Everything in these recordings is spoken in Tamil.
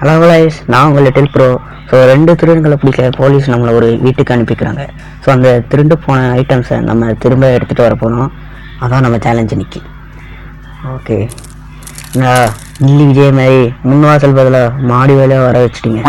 ஹலோ guys நான் உங்கள் லிட்டில் ப்ரோ ஸோ ரெண்டு திருடங்களை பிடிக்க போலீஸ் நம்மளை ஒரு வீட்டுக்கு அனுப்பிக்கிறாங்க. ஸோ அந்த திருண்டு போன ஐட்டம்ஸை நம்ம திரும்ப எடுத்துகிட்டு வர போகிறோம் அதான் நம்ம சேலஞ்சு நிற்கி ஓகே நில்லி விஜய் மாதிரி முன்வாசல் பதிலாக மாடி வேலையாக வர வச்சுட்டீங்க.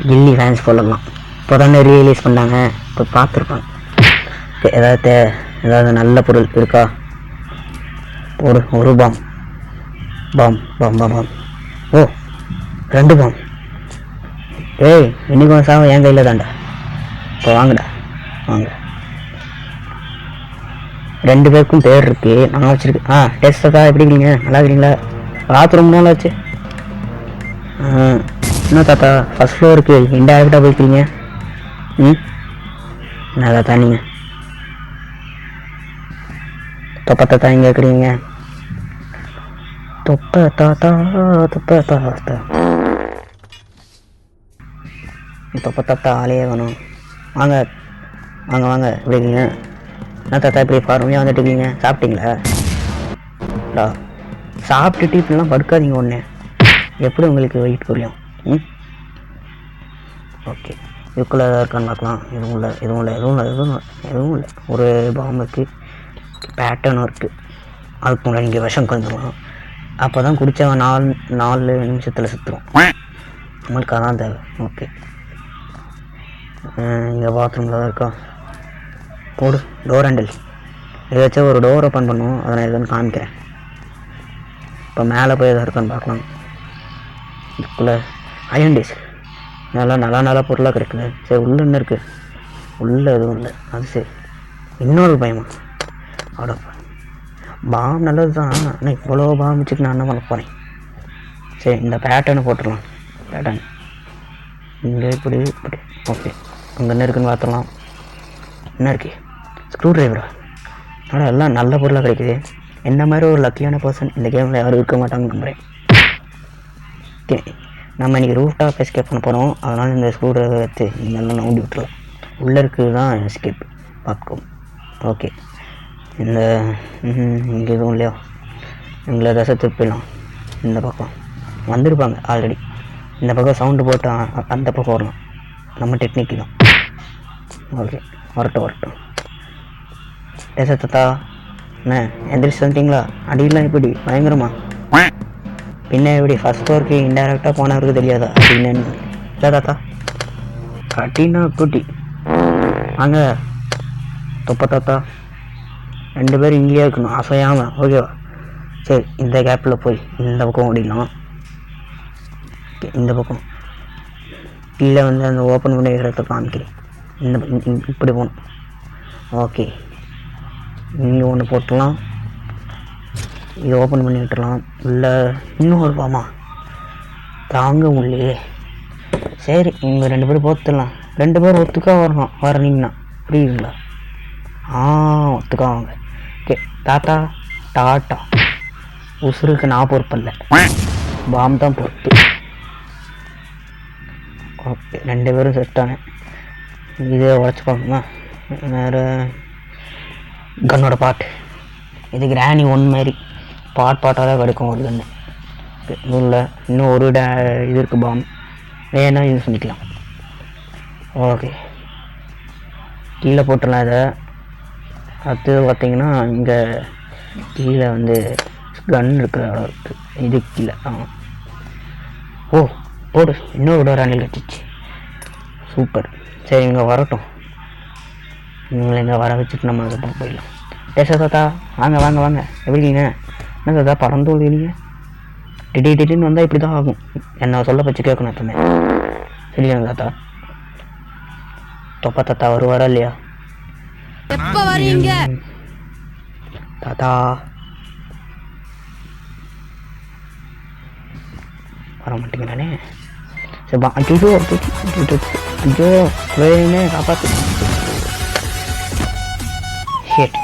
கில்லி ஃபேன்ஸ் போடலாம். இப்போ தானே ரீலீஸ் பண்ணாங்க. இப்போ பார்த்துருப்பாங்க ஓகே ஏதாவது தே- ஏதாவது நல்ல பொருள் இருக்கா? ஒரு ஒரு பாம் பாம் பாம் பாம் பாம் ஓ ரெண்டு பவுன் ஏய் இன்னைக்கு உன் சாவம் என் கையில் தான்டா. இப்போ வாங்கடா வாங்க. ரெண்டு பேருக்கும் பேர் இருக்கு. நான் வச்சிருக்கேன் ஆ டெஸ்ட் எப்படி இருக்கீங்க? நல்லா பார்த்து பாத்ரூம் நாள் ஆச்சு என்ன தாத்தா ஃபர்ஸ்ட் ஃப்ளோருக்கு இன்டைரக்டாக போய்க்கிறீங்க ம்? நல்லா தானீங்க? தப்பத்தை தான் தாத்தா இருக்கிறீங்க தொப்ப தாத்தா தொப்ப தாத்தா தொப்ப தாத்தா ஆளே வேணும் வாங்க வாங்க வாங்க எப்படி இருக்கீங்க என்ன தாத்தா இப்படி ஃபார்மையாக வந்துட்டு இருக்கீங்க சாப்பிட்டீங்களா டா சாப்பிட்டுட்டு இப்படிலாம் படுக்காதீங்க ஒன்று எப்படி உங்களுக்கு வெயிட் புரியும் ம் ஓகே இதுக்குள்ளே ஏதாவது இருக்கான்னு பார்க்கலாம் எதுவும் இல்லை எதுவும் இல்லை எதுவும் இல்லை எதுவும் இல்லை எதுவும் இல்லை ஒரு பாம்பு இருக்குது பேட்டர்னும் இருக்குது அதுக்கு முன்னாடி இங்கே விஷம் கொஞ்சம் அப்போ தான் குடித்தவன் நாலு நாலு நிமிஷத்தில் சுற்றுவான் நம்மளுக்கு அதான் தேவை. ஓகே இங்கே பாத்ரூமில் தான் இருக்கோம் போடு டோர் ஹேண்டில் ஏதாச்சும் ஒரு டோர் ஓப்பன் பண்ணுவோம். அதை நான் எதுன்னு காமிக்கிறேன். இப்போ மேலே போய் எதாவது இருக்கான்னு பார்க்கலாம். இதுக்குள்ளே அயன் டிஸ்க் நல்லா நல்லா நல்ல பொருளாக கிடைக்குது. சரி உள்ளே என்ன இருக்குது உள்ளே எதுவும் இல்லை. அது சரி. இன்னொரு பயமா? அவ்வளோ பாம் நல்லது தான் ஆனால் இவ்வளோ பாம் வச்சுட்டு நான் என்ன பண்ண போகிறேன் சரி இந்த பேட்டர்னு போட்டுடலாம். பேட்டர்ன் இங்கே இப்படி இப்படி. ஓகே அங்கே என்ன இருக்குன்னு பார்த்துடலாம். என்ன இருக்கு? ஸ்க்ரூ ட்ரைவரா ஆனால் எல்லாம் நல்ல பொருளாக கிடைக்குது. என்ன மாதிரி ஒரு லக்கியான பர்சன் இந்த கேமில் யாரும் இருக்க மாட்டாங்கன்னு நம்புகிறேன் ஓகே நம்ம இன்றைக்கி ரூஃப் டாப் எஸ்கேப் பண்ண போகிறோம் அதனால் இந்த ஸ்க்ரூ ட்ரைவர் எடுத்து இதெல்லாம் நோண்டி விட்டுருவோம் உள்ளே இருக்குது தான் எஸ்கேப் பார்க்கும் ஓகே இந்த இங்கே எதுவும் இல்லையா. எங்களை ரசத்து போயிடலாம். இந்த பக்கம். வந்திருப்பாங்க ஆல்ரெடி இந்த பக்கம் சவுண்டு போட்டு அந்த பக்கம் வரலாம். நம்ம டெக்னிக்கு தான். ஓகே வரட்டும் வரட்டும். ஏச தாத்தா என்ன எந்திரிச்சு வந்துட்டீங்களா? அடியெல்லாம் எப்படி? பயங்கரமா? பின்ன எப்படி? ஃபஸ்ட் ஃப்ளோருக்கு இன்டெரக்டாக போனவருக்கு தெரியாதா? அப்படின்னு இல்லை தாத்தா கட்டினா குட்டி. வாங்க. தொப்ப தாத்தா. ரெண்டு பேரும் இங்கேயே இருக்கணும். அசையாமல் ஓகேவா சரி இந்த கேப்பில் போய் இந்த பக்கம் ஓடிடலாம். ஓகே இந்த பக்கம். கீழே வந்து அந்த ஓப்பன் பண்ணி இடத்த காமிக்கிறேன். இந்த இப்படி போகணும். ஓகே இங்கே ஒன்று போட்டுடலாம். இது ஓப்பன் பண்ணி விட்டுடலாம். இல்லை இன்னும் ஒரு பாமா. தாங்க உள்ளே சரி இங்கே ரெண்டு பேரும் போத்துடலாம். ரெண்டு பேரும் ஒத்துக்கா வரணும். வரணுங்கண்ணா புரியுதுங்களா? ஆ ஒத்துக்கா வாங்க. ஓகே. தாத்தா டாட்டா. உசுருக்கு நான் பொறுப்பில்ல பாம் தான் பொறுப்பு. ஓகே ரெண்டு பேரும் செட்டானேன் இதை உடச்சி பார்க்கணுமா வேறு கன்னோட பாட்டு. இது கிராணி ஒன் மாதிரி பாட் பாட்டாக தான் கிடைக்கும் ஒரு கன்று இல்லை இன்னும் ஒரு டே இது இருக்குது பாம். வேணால் யூஸ் பண்ணிக்கலாம். ஓகே. கீழே போட்டுடலாம் இதை. அடுத்தது பார்த்தீங்கன்னா இங்கே கீழே வந்து கன் இருக்கிற இடம் இருக்குது இது கீழே ஆ ஓ போடு. இன்னொரு டோர் அணில் கட்டிச்சு. சூப்பர் சரி இங்கே வரட்டும். இவங்களை இங்கே வர வச்சுட்டு நம்ம அதை போயிடலாம். பேச தாத்தா வாங்க வாங்க வாங்க. எப்படி இருக்கீங்க? என்ன தாத்தா பறந்து விழுகிறீங்க திடீர் திடீர்னு வந்தால் இப்படி தான் ஆகும். என்ன சொல்ல வச்சு கேட்கணும் எப்பவுமே. சரியா தாத்தா? தொப்பா தாத்தா வருவாரா இல்லையா? எப்ப வரீங்க? தாத்தா. வர மாட்டேங்கிறானே சரி பா ஐயோ ஐயோ, காப்பாத்து. ஷேட்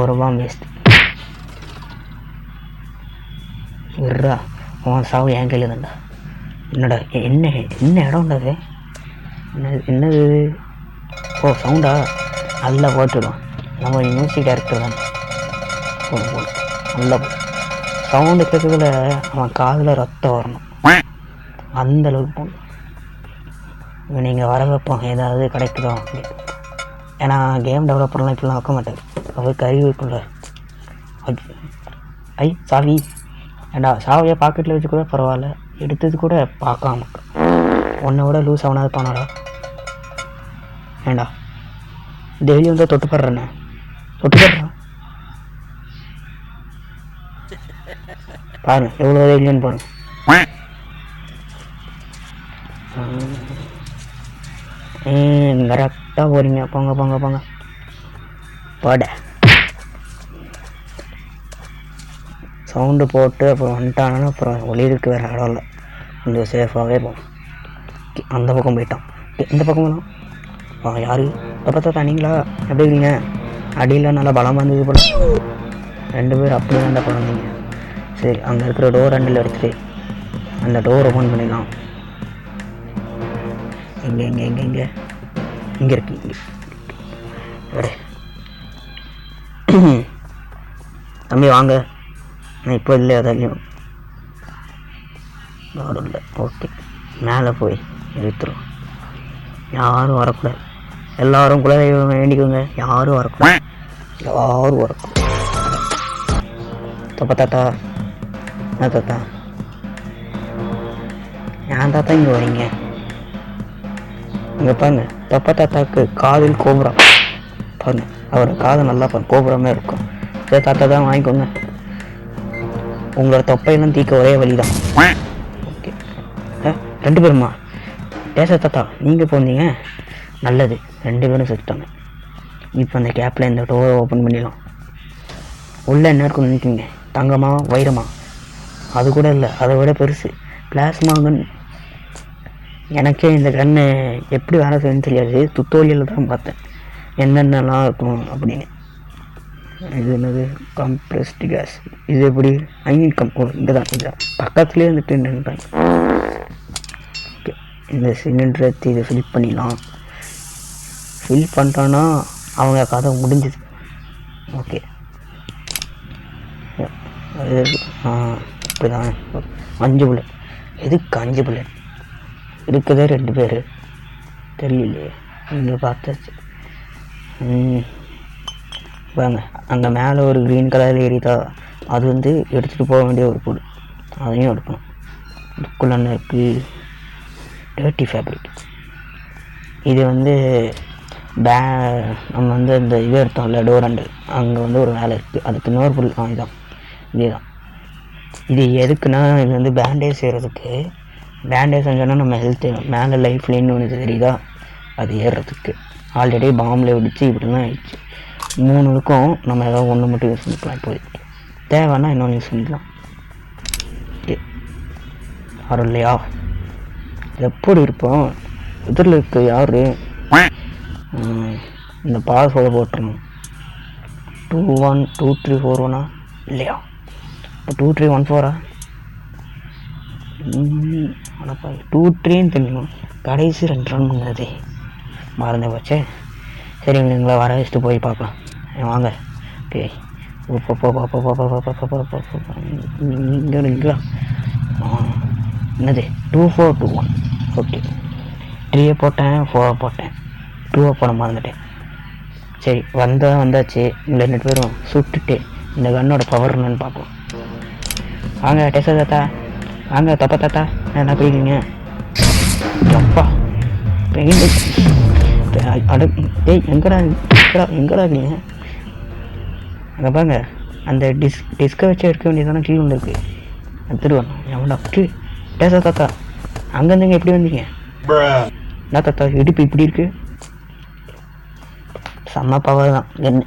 ஒரு பாம் வேஸ்ட் இருடா. உன் சாவு என் கையில் தான்டா. என்னடா என்ன என்ன இடம் அது என்ன என்னது? ஓ சவுண்டா நல்லா போட்டுடும். நம்ம மியூசிக் டேரக்டர் தான். போடும் போடும் நல்லா சவுண்டு கேட்கறதுல அவன் காதில் ரத்தம் வரணும். அந்த அளவுக்கு போகணும் நீங்கள் வர வைப்போம். ஏதாவது கிடைக்குதோ அப்படின்னு ஏன்னா கேம் டெவலப்பர்லாம் இப்படிலாம் வைக்க மாட்டார். அவர் கறி வைக்கல ஐ சாவி. ஏண்டா சாவியை பாக்கெட்டில் வச்சு கூட பரவாயில்ல. எடுத்தது கூட பார்க்காம. உன்னை விட லூஸ் அவனாவது பண்ணடா ஏண்டா? டெய்லி வந்து தொட்டு படுறேண்ணே. தொட்டு பாருங்க எவ்வளோ டெய்லின்னு பாருங்க. ம் கரெக்டாக போகிறீங்க போங்க போங்க போங்க. போட. சவுண்டு போட்டு அப்புறம் வந்துட்டானா அப்புறம் ஒளியிருக்கு வேறு இடம் இல்லை. கொஞ்சம் சேஃபாகவே போகும் அந்த பக்கம் போயிட்டான். இந்த பக்கம் போகலாம் யாரு? யாரு பார்த்தா தனிங்களா எப்படி இருக்கீங்க? அடியில் நல்லா பலம் வந்தது போல. ரெண்டு பேர் அப்படி தான் குழந்தைங்க சரி அங்கே இருக்கிற டோர் ரெண்டில் எடுத்துகிட்டு அந்த டோர் ஓப்பன் பண்ணிடலாம் எங்கே இங்கே எங்கே இங்கே. இங்கே இருக்கு இங்கே. தம்பி வாங்க. நான் இப்போ இல்லை அதையும் டோர் இல்லை. ஓகே மேலே போய் எடுத்துரும் யாரும் வரக்கூடாது. எல்லாரும் குலதெய்வம் வேண்டிக்கோங்க. யாரும் வரக்கூடாது. யாரும் வரக்கூடாது. தப்பா தாத்தா. என்ன தாத்தா? ஏன் தாத்தா இங்கே வரீங்க? இங்கே பாருங்க. தப்பா தாத்தாவுக்கு காதில் கோபுரம். பாருங்க. அவர் காது நல்லா பாருங்க. கோபுரமே இருக்கும். சரி தாத்தா தான் வாங்கிக்கோங்க. உங்களோட தொப்பையெல்லாம் தீக்க ஒரே வழி தான் ஓகே. ஆ, ரெண்டு பேருமா? ஏசா தாத்தா? நீங்கள் போனீங்க. நல்லது. ரெண்டு பேரும் செத்துட்டாங்க. இப்போ அந்த கேப்பில் இந்த டோரை ஓப்பன் பண்ணிடலாம். உள்ளே என்ன இருக்குன்னு நினைக்கிங்க தங்கமா? வைரமா? அது கூட இல்லை. அதை விட பெருசு. பிளாஸ்மா கன் எனக்கே இந்த கன்று எப்படி வேலை செய்யணும்னு தெரியாது. துத்தோலியில் தான் பார்த்தேன். என்னென்னலாம் இருக்கும் அப்படின்னு. இது என்னது? கம்ப்ரெஸ்டு கேஸ் இது எப்படி? ஐ கம் இதுதான் இங்கே தான் பக்கத்துலேயே வந்துட்டு நின்றாங்க இந்த சிலிண்டரை இதை ஃபில் பண்ணிடலாம். ஃபில் பண்ணிட்டோன்னா அவங்க கதை முடிஞ்சுது. ஓகே அது ஆ அஞ்சு புல்லட் எதுக்கு அஞ்சு புல்லட் இருக்குதே ரெண்டு பேர். தெரியலையே. இங்கே பார்த்தாச்சு. பாருங்க அங்கே மேலே ஒரு க்ரீன் கலரில் ஏறிதா அது வந்து எடுத்துகிட்டு போக வேண்டிய ஒரு பொருள். அதையும் எடுக்கணும். இதுக்குள்ள இருக்குது டேர்ட்டி ஃபேப்ரிக் இது வந்து பே நம்ம வந்து இந்த இது எடுத்தோம்ல டோரண்டு அங்கே வந்து ஒரு வேலை இருக்குது அதுக்கு இன்னொரு பொருள் ஆ இதுதான். இதே தான் இது எதுக்குன்னா இது வந்து பேண்டேஜ் செய்கிறதுக்கு பேண்டேஜ் செஞ்சோன்னா நம்ம ஹெல்த் மேலே லைஃப் லைன்னு ஒன்று தெரியுதா? அது ஏறுறதுக்கு ஆல்ரெடி பாம்பில் வெடிச்சு இப்படிலாம் ஆயிடுச்சு. மூணுக்கும் நம்ம ஏதாவது ஒன்று மட்டும் யூஸ் பண்ணிக்கலாம் இப்போதைக்கு. தேவைன்னா இன்னொன்று யூஸ் பண்ணிக்கலாம். யாரும் இல்லையா? எப்படி இருப்போம்? எதிரில் இருக்க யார்? இந்த பாஸ்வேர்டை போட்டுருணும் two one two three four ஒன்னா இல்லையா இப்போ டூ த்ரீ ஒன் ஃபோரா அடப்பா டூ த்ரீன்னு தெரியும் கடைசி ரெண்டு ரன் பண்ணது மறந்தே போச்சே சரி எங்களை வர வச்சுட்டு போய் பார்க்கலாம் வாங்க ஓகே இங்கே இங்கே என்னது two four two one okay த்ரீயை போட்டேன் ஃபோரை போட்டேன் டூவை போட மறந்துட்டேன். சரி வந்தா வந்தாச்சு. இந்த ரெண்டு பேரும் சுட்டுட்டு இந்த கன்னோட பவர் என்னன்னு பார்ப்போம். வாங்க டேசா தாத்தா. வாங்க தப்பா தாத்தா. என்ன அப்பா பெயிண்ட் அட டேய் எங்கடா எங்கடா எங்கடா நீங்க அங்கே பாருங்க. அந்த டிஸ் டிஸ்கை வச்சு எடுக்க வேண்டியதானே கீழே ஒன்று இருக்கு எடுத்துட்டு வரணும் எவன்டா கீழ் டேசா தாத்தா அங்கேருந்துங்க எப்படி வந்தீங்க? என்ன தாத்தா இடுப்பு இப்படி இருக்கு? செம்ம பவர் தான். என்ன?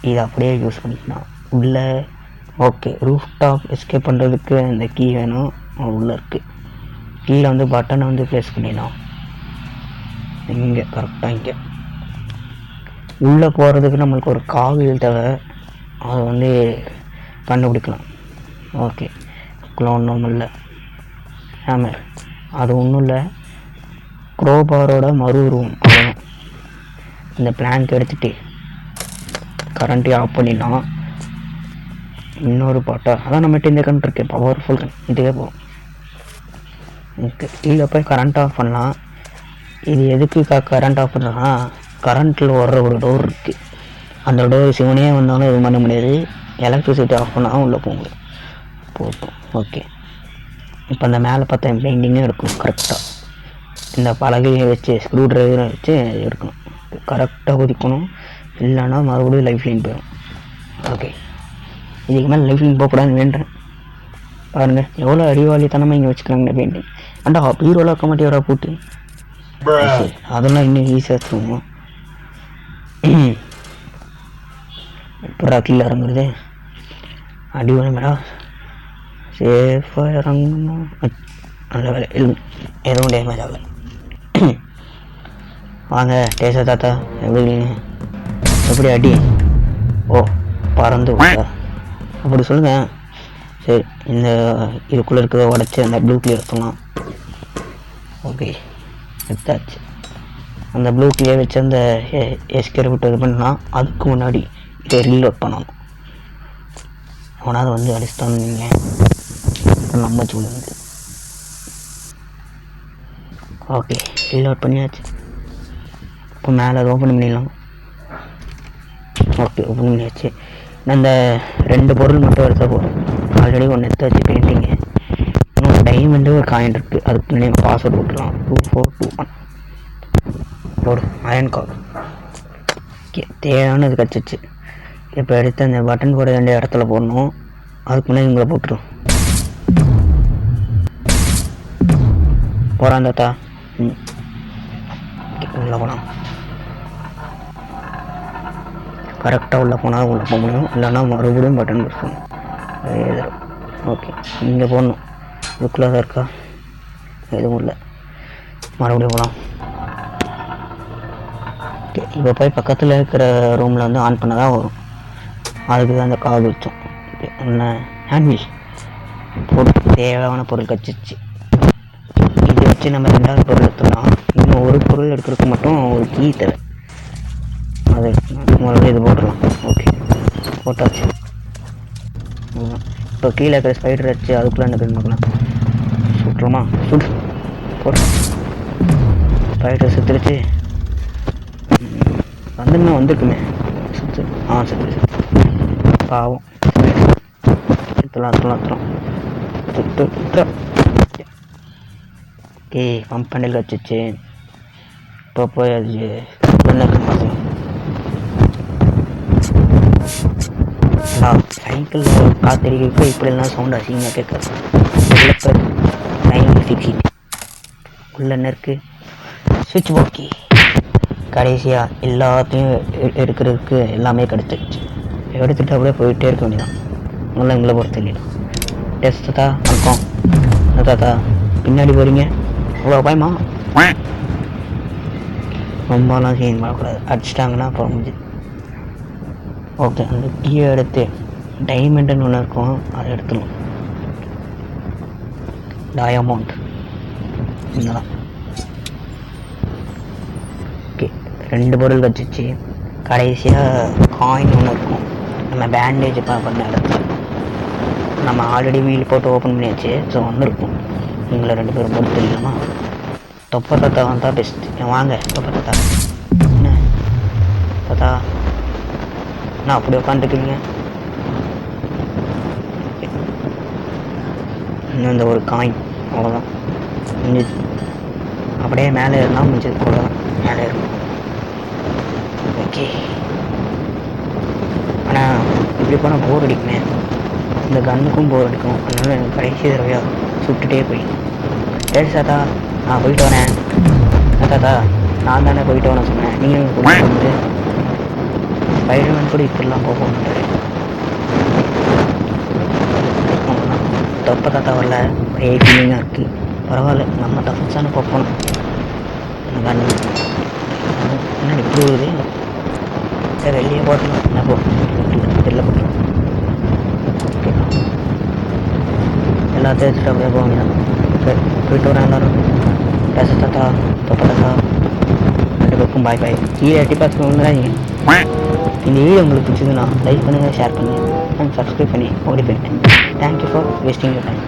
இதை அப்படியே யூஸ் பண்ணிக்கலாம் உள்ளே ஓகே ரூஃப் டாப் எஸ்கேப் பண்ணுறதுக்கு இந்த கீ வேணும் உள்ளே இருக்குது கீழே வந்து பட்டனை வந்து ப்ளேஸ் பண்ணிடலாம் இங்கே கரெக்டாக இங்கே. உள்ளே போகிறதுக்கு நம்மளுக்கு ஒரு காவில் தேவை. அதை வந்து கண்டுபிடிக்கலாம். ஓகே அதுக்குள்ள ஒன்றும் இல்லை. ஹேமர் அது ஒன்றும் இல்லை. குரோபாரோட மறு உருவம். இந்த பிளாங்க் எடுத்துட்டு கரண்ட்டை ஆஃப் பண்ணிடலாம் இன்னொரு பாட்டா அதான் நம்மகிட்ட இந்த கன் இருக்குது பவர்ஃபுல் கன் இதுவே போகும் ஓகே கீழே போய் கரண்ட் ஆஃப் பண்ணலாம். இது எதுக்கு க கரண்ட் ஆஃப் பண்ணுறோன்னா கரண்ட்டில் ஓடுற ஒரு டோர் இருக்குது அந்த டோர் சிவனே வந்தாலும் இது பண்ண முடியாது. எலக்ட்ரிசிட்டி ஆஃப் பண்ணால் உள்ளே போக முடியும். போட்டோம் ஓகே இப்போ அந்த மேலே பார்த்தா பெயிண்டிங்கும் எடுக்கணும். கரெக்டாக இந்த பலகையை வச்சு ஸ்க்ரூ ட்ரைவரும் வச்சு எடுக்கணும். கரெக்டாக குதிக்கணும் இல்லைன்னா மறுபடியும் லைஃப் லைன் போயிடும். ஓகே இதுக்கு மேலே லைஃப் லைன் போகக்கூடாதுன்னு வேண்டேன். பாருங்கள் எவ்வளோ அறிவாளித்தனமாக இங்கே வச்சுக்கிறாங்க பெயிண்டிங் அண்டா பீரோவில் இருக்க மாட்டேவரா போட்டு? அதெல்லாம் இன்னும் ஈஸியாக தூங்கும் எப்படா கீழே இறங்குறது? அடி வேணுமேடா சேஃபாக இறங்கணும். நல்ல வேலை. எதுவும் டேமேஜ் ஆகலை. வாங்க டேசா தாத்தா எப்படி எப்படி அடி? ஓ பறந்து அப்படி சொல்லுங்க. சரி இந்த இதுக்குள்ளே இருக்கிறத உடச்சி அந்த ப்ளூ கிளியர் எடுத்துக்கலாம் ஓகே எடுத்தாச்சு. அந்த ப்ளூ கிளியர் வச்சு அந்த எஸ்கேர் விட்டு இது பண்ணலாம் அதுக்கு முன்னாடி இதை ரீலோட் பண்ணணும். அவனாவது வந்து அடிச்சிட்டான்னு நீங்கள் நம்ம சொல்லுங்க ஓகே ரீலோட் பண்ணியாச்சு. இப்போ மேலே அது ஓப்பன் பண்ணிடலாம். ஓகே ஓப்பன் பண்ணியாச்சு. நான் இந்த ரெண்டு பொருள் மட்டும் எடுத்தா போதும். ஆல்ரெடி ஒன்று எடுத்து வச்சு பெயிண்டிங்கு இன்னும் டைமண்டு ஒரு காயின் இருக்குது அதுக்கு முன்னே பாஸ்வேர்டு போட்டுடலாம். டூ ஃபோர் டூ ஒன் போடு அயன் கால் ஓகே தேவையானது கிடச்சிச்சு. இப்போ எடுத்து அந்த பட்டன் போட வேண்டிய இடத்துல போடணும். அதுக்கு முன்னாடி உங்களை போட்டுரும். போகிறான் தாத்தா. ம். உள்ளே போகலாம் கரெக்டாக உள்ளே போனால் உள்ளே போக முடியும். இல்லைன்னா மறுபடியும் பட்டன் ப்ரெஸ் பண்ணணும் ஓகே இங்கே போடணும். இதுக்குள்ளே தான் இருக்கா? எதுவும் இல்லை. மறுபடியும் போகலாம் ஓகே இப்போ போய் பக்கத்தில் இருக்கிற ரூமில் வந்து ஆன் பண்ண தான் வரும். அதுக்கு தான் அந்த காது வச்சோம். என்ன? ஹேண்ட்வில் போட்டு தேவையான பொருள் கச்சிச்சு இதை வச்சு நம்ம ரெண்டாவது பொருள் எடுத்துக்கலாம் இன்னும் ஒரு பொருள் எடுக்கிறதுக்கு மட்டும் ஒரு கீ தேவை. அது முதல்ல இது போட்டுடலாம். ஓகே போட்டாச்சு. இப்போ கீழே இருக்கிற ஸ்பைடர் வச்சு அதுக்குள்ளே என்ன பண்ணி பார்க்கலாம் சுட்டுருமா சுடு. போட்டு ஸ்பைடர் சுற்றுருச்சு வந்துருந்தா வந்திருக்குமே. சுற்று ஆ சுற்று பாவம். சுற்றலாம் சுற்றலாம் சுற்றலாம் சுத்து ஓகே பம்ப் பண்ணல் வச்சுச்சு இப்போ போய் அது என்ன சைக்கிள் காத்தடிக்கிறதுக்கு இப்படிலாம் சவுண்ட் அசிங்கமாக கேட்காது. நைன் உள்ள என்ன சுவிட்ச் போக்கி. கடைசியாக எல்லாத்தையும் எ- எடுக்கிறதுக்கு எல்லாமே கிடச்சிருச்சு எடுத்துகிட்டு அப்படியே போயிட்டே இருக்க வேண்டியதான் நல்லா எங்களை பொறுத்த இல்லையா? டெஸ்ட் தாத்தா வணக்கம். தாத்தா பின்னாடி போகிறீங்க அவ்வளோ பயமா? ரொம்பலாம் சீன் பண்ணக்கூடாது அடிச்சிட்டாங்கன்னா அப்புறம் முடிஞ்சு. ஓகே அந்த கீயை எடுத்து டைமண்டுன்னு ஒன்று இருக்கும் அதை எடுத்துடலாம். டயமௌண்ட் இங்கதான் ஓகே ரெண்டு பொருள் வச்சுச்சு. கடைசியாக காயின் ஒன்று இருக்கும். நம்ம பேண்டேஜ் பண்ண இடத்துல. நம்ம ஆல்ரெடி வீல் போட்டு ஓப்பன் பண்ணியாச்சு ஸோ வந்திருக்கும் நீங்கள ரெண்டு பேரும் பொறுத்து இல்லைமா தொப்பை தாத்தா வந்தால் பெஸ்ட் வாங்க தொப்பை தாத்தா என்ன? தாத்தா நான் அப்படி உட்காந்துருக்கீங்க இன்னும் இந்த ஒரு காயின் அவ்வளோதான் முடிஞ்சிச்சு அப்படியே மேலே இருந்தால் முடிஞ்சது. அவ்வளோதான் மேலே இருக்கும் ஓகே. ஆனால் இப்படி போனால் போர் அடிக்குமே. இந்த கண்ணுக்கும் போர் அடிக்கும். அதனால எனக்கு கடைசி தடவையாக சுட்டுட்டே போய். சரி தாத்தா நான் போயிட்டு வரேன். தாத்தா நான் தானே போயிட்டு வரேன் சொன்னேன். நீங்கள் போயிட்டு வந்து ஸ்பைடர்மேன் கூட இப்படிலாம் போக மாட்டாரு தொப்பை தாத்தா வரல. ஒரே ஃபீலிங்காக இருக்குது பரவாயில்ல நம்ம தப்பிச்சானு போகணும் என்ன இப்படி வருது? வெளியே போட்டலாம் என்ன போ? வெளில போட்டலாம் எல்லாத்தையும் வச்சுட்டு அப்படியே போக வேண்டியதான் சரி போயிட்டு வரேன் எல்லாரும் பேச தாத்தா தொப்பை தாத்தா ரெண்டு பேருக்கும் பாய் பாய் கீழே எட்டி பார்த்து வந்துடாதீங்க இந்த வீடியோ உங்களுக்கு பிடிச்சதுன்னா லைக் பண்ணுங்கள் ஷேர் பண்ணுங்கள் மறக்காம சப்ஸ்கிரைப் பண்ணி ஓடி போயிட்டேன் thank you for wasting your time